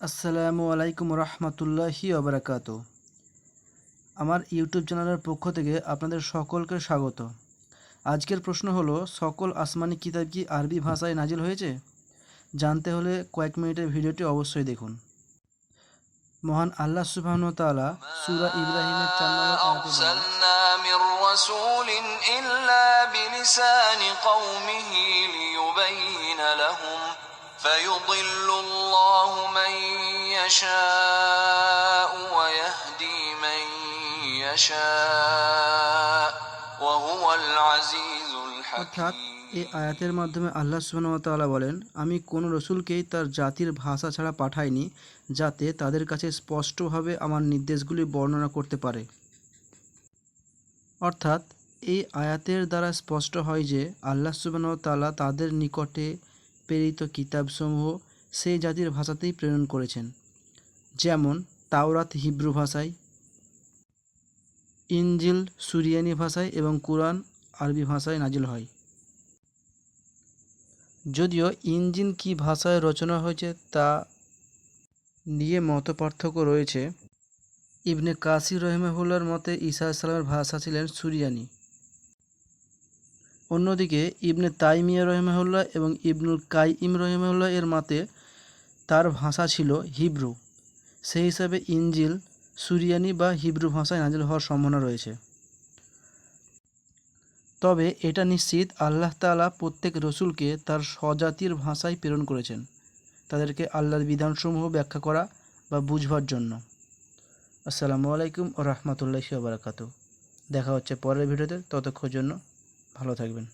আসসালামু আলাইকুম রহমতুল্লাহি ওবরাকাত আমার ইউটিউব চ্যানেলের পক্ষ থেকে আপনাদের সকলকে স্বাগত আজকের প্রশ্ন হলো সকল আসমানি কিতাব কি আরবি ভাষায় নাজিল হয়েছে জানতে হলে কয়েক মিনিটের ভিডিওটি অবশ্যই দেখুন মহান আল্লাহ সুবহানাহু ওয়া তাআলা সূরা ইব্রাহিমের চার নম্বর আয়াতে বলেন, أرسلنا من رسول إلا بلسان قومه ليبين لهم فيضل الله من يشاء ويهدي من يشاء وهو العزيز অর্থাৎ الحكيم এই আয়াতের মাধ্যমে আল্লাহ সুবহানাহু ওয়া তাআলা বলেন আমি কোনো রসুলকেই তার জাতির ভাষা ছাড়া পাঠাইনি যাতে তাদের কাছে স্পষ্টভাবে আমার নির্দেশগুলি বর্ণনা করতে পারে অর্থাৎ এই আয়াতের দ্বারা স্পষ্ট হয় যে আল্লাহ সুবহানাহু ওয়া তাআলা তাদের নিকটে প্রেরিত কিতাবসমূহ সেই জাতির ভাষাতেই প্রেরণ করেছেন যেমন তাওরাত হিব্রু ভাষায়, ইনজিল সুরিয়ানি ভাষায় এবং কুরআন আরবি ভাষায় নাজিল হয়। যদিও ইঞ্জিন কি ভাষায় রচনা হয়েছে তা নিয়ে মত পার্থক্য রয়েছে, ইবনে কাসির রহিমাহুল্লার মতে ঈসা ইসলামের ভাষা ছিলেন সুরিয়ানি। অন্যদিকে ইবনে তাইমিয়া রহিমাহুল্লাহ এবং ইবনুল কাইম রহিমাহুল্লাহ এর মতে তার ভাষা ছিল হিব্রু। সেই হিসাবে ইঞ্জিল, সুরিয়ানি বা হিব্রু ভাষায় নাজিল হওয়ার সম্ভাবনা রয়েছে। তবে এটা নিশ্চিত আল্লাহ তাআলা প্রত্যেক রসুলকে তার স্বজাতির ভাষায় প্রেরণ করেছেন। তাদেরকে আল্লাহর বিধানসমূহ ব্যাখ্যা করা বা বুঝবার জন্য। আসসালামু আলাইকুম ও রহমতুল্লাহি বারাকাতু দেখা হচ্ছে পরের ভিডিওতে। ততক্ষণ জন্য ভালো থাকবেন।